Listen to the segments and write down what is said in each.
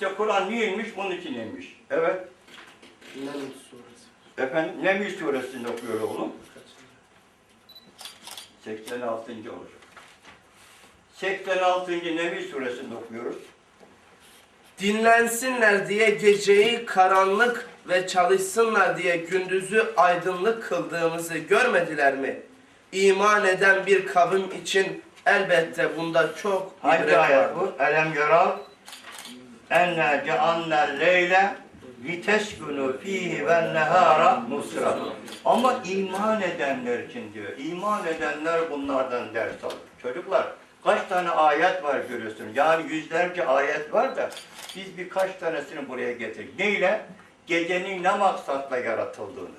İşte Kur'an niye inmiş? Bunun için inmiş. Evet. Neml suresi. Efendim Neml suresinde okuyor oğlum. Kaç? 86. olacak. 86. Neml suresinde okuyoruz. Dinlensinler diye geceyi karanlık ve çalışsınlar diye gündüzü aydınlık kıldığımızı görmediler mi? İman eden bir kavim için elbette bunda çok Hangi ibret ayet vardır. bu? Elem yara enne cealna leyle liteskunu fihi ve nehara musra. Ama iman edenler için diyor. İman edenler bunlardan ders alır. Çocuklar kaç tane ayet var görüyorsun. Yani yüzlerce ayet var da biz birkaç tanesini buraya getirdik. Neyle? Gecenin ne maksatla yaratıldığını,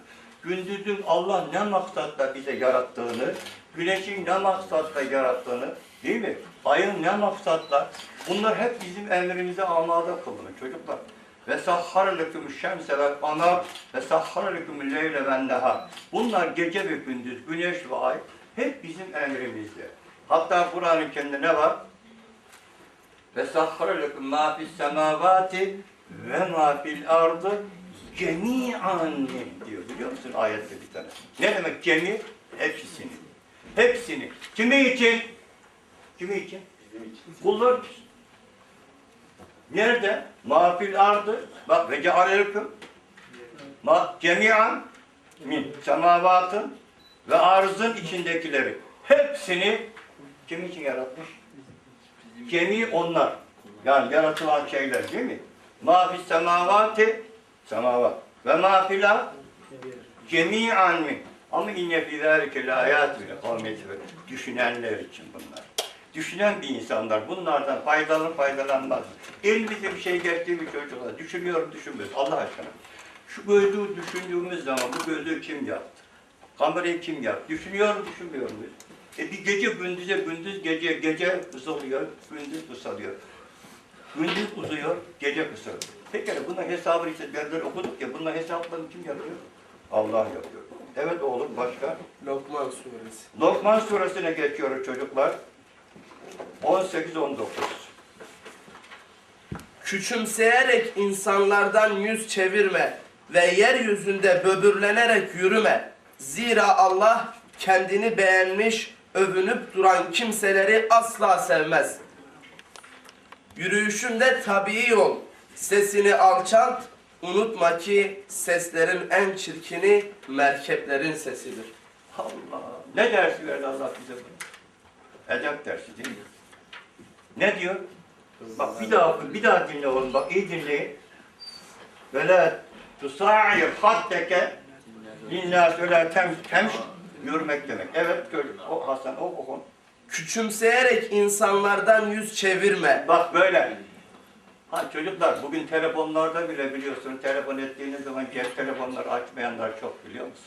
gündüzün Allah ne maksatla bize yarattığını, güneşin ne maksatla yarattığını, değil mi? Ayın ne maksatla, bunlar hep bizim emrimize amada kılınır çocuklar. Ve sahhar leküm şemse ve kamer ve sahhar leküm leyle ve nehar. Bunlar gece ve gündüz, güneş ve ay hep bizim emrimizde. Hatta Kur'an-ı Kerim'de ne var? Ve sahhara lekum ma fis semavati ve ma fil ardı cemi'an diyor. Biliyor musun ayette bir tane? Ne demek cemi? Hepsini. Hepsini. Kimi için? Kimi için? Kullar için. Nerede? Ma fil ardı. Bak ve cealeleküm ma cemi'an min semavatın ve arzın içindekileri. Hepsini kim için yaratmış? Cemi onlar. Yani yaratılan şeyler değil mi? Ma fis semavati semavat ve ma fila cemi'an min. Ama inne fî zâlike lâyât bile Düşünenler için bunlar. Düşünen bir insanlar bunlardan faydalanır faydalanmaz. Elimize bir şey geçtiği bir çocuklar. Düşünüyorum düşünmüyoruz Allah aşkına. Şu gözlüğü düşündüğümüz zaman bu gözlüğü kim yaptı? Kamerayı kim yaptı? Düşünüyorum düşünmüyor muyuz? E bir gece gündüze, gündüz gece, gece kısalıyor, gündüz kısalıyor. Gündüz uzuyor, gece kısalıyor. Pekala bunun hesabını işte derler okuduk ya, bunun hesaplarını kim yapıyor? Allah yapıyor. Evet oğlum başka? Lokman suresi. Lokman suresine geçiyoruz çocuklar. 18-19. Küçümseyerek insanlardan yüz çevirme ve yeryüzünde böbürlenerek yürüme. Zira Allah kendini beğenmiş, övünüp duran kimseleri asla sevmez. Yürüyüşünde tabii ol, sesini alçalt, unutma ki seslerin en çirkini merkeplerin sesidir. Allah! Ne dersi verdi Allah bize bunu? Edep dersi değil mi? Ne diyor? Bak bir daha bir daha dinle oğlum bak iyi dinleyin. La tusa'ir haddeke linnâs öyle tem, temş yürümek demek. Evet gör. O Hasan o o. Küçümseyerek insanlardan yüz çevirme. Bak böyle. Ha çocuklar bugün telefonlarda bile biliyorsun telefon ettiğiniz zaman cep telefonları açmayanlar çok biliyor musun?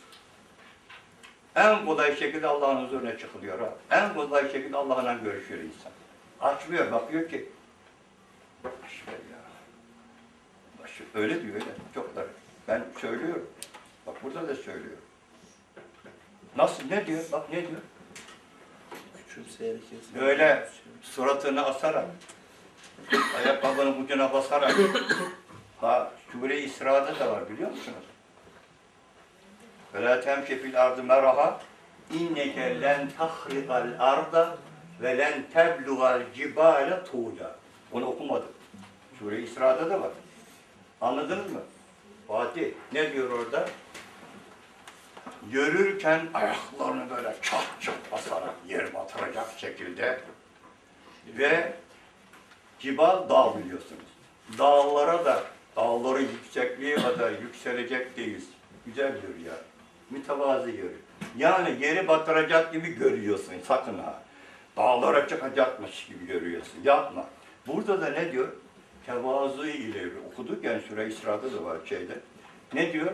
En kolay şekilde Allah'ın huzuruna çıkılıyor ha. En kolay şekilde Allah'la görüşüyor insan. Açmıyor bakıyor ki. Ya. Öyle diyor öyle. Çoklar. Ben söylüyorum. Bak burada da söylüyorum. Nasıl ne diyor? Bak ne diyor? Böyle suratını asarak, ayakkabının ucuna basarak, ha Sure-i İsra'da da var biliyor musunuz? وَلَا تَمْشِ فِي الْاَرْضِ مَرَحًا اِنَّكَ لَنْ تَخْرِقَ الْاَرْضَ وَلَنْ تَبْلُغَ الْجِبَالَ طُولًا Onu okumadık. Sure-i İsra'da da var. Anladınız mı? Fatih ne diyor orada? Yürürken ayaklarını böyle çat çat basarak yer batıracak şekilde ve cibal dağ biliyorsunuz. Dağlara da dağların yüksekliği kadar yükselecek değiliz. Güzel yürüyor. Mütevazı yürü. Yani yeri batıracak gibi görüyorsun sakın ha. Dağlara çıkacakmış gibi görüyorsun. Yapma. Burada da ne diyor? Tevazu ile okuduk yani Süre İsra'da da var şeyde. Ne diyor?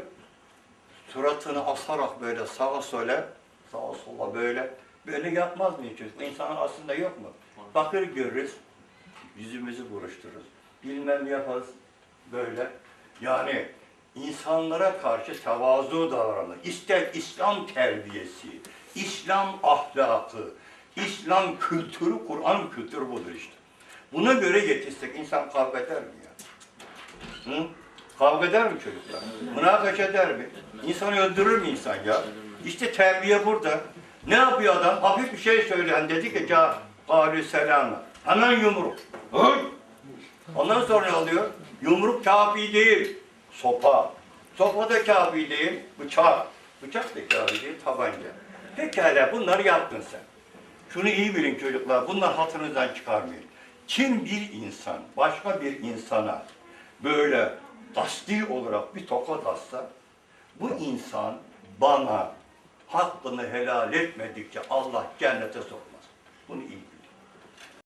suratını asarak böyle sağa sola, sağa sola böyle, böyle yapmaz mı çocuk? İnsanın aslında yok mu? Bakır görürüz, yüzümüzü buruştururuz. Bilmem yaparız böyle. Yani insanlara karşı tevazu davranır. İster İslam terbiyesi, İslam ahlakı, İslam kültürü, Kur'an kültürü budur işte. Buna göre yetişsek insan kavga eder mi ya? Hı? Kavga eder mi çocuklar? Münakaşa eder mi? İnsanı öldürür mü insan ya? İşte terbiye burada. Ne yapıyor adam? Hafif bir şey söyleyen dedi ki ca alü selamı. Hemen yumruk. Hıy! Ondan sonra ne oluyor? Yumruk kafi değil. Sopa. Sopa da kafi değil. Bıçak. Bıçak da kafi değil. Tabanca. Pekala bunları yaptın sen. Şunu iyi bilin çocuklar. Bunlar hatırınızdan çıkarmayın. Kim bir insan başka bir insana böyle dasti olarak bir tokat atsa bu insan bana hakkını helal etmedikçe Allah cennete sokmaz.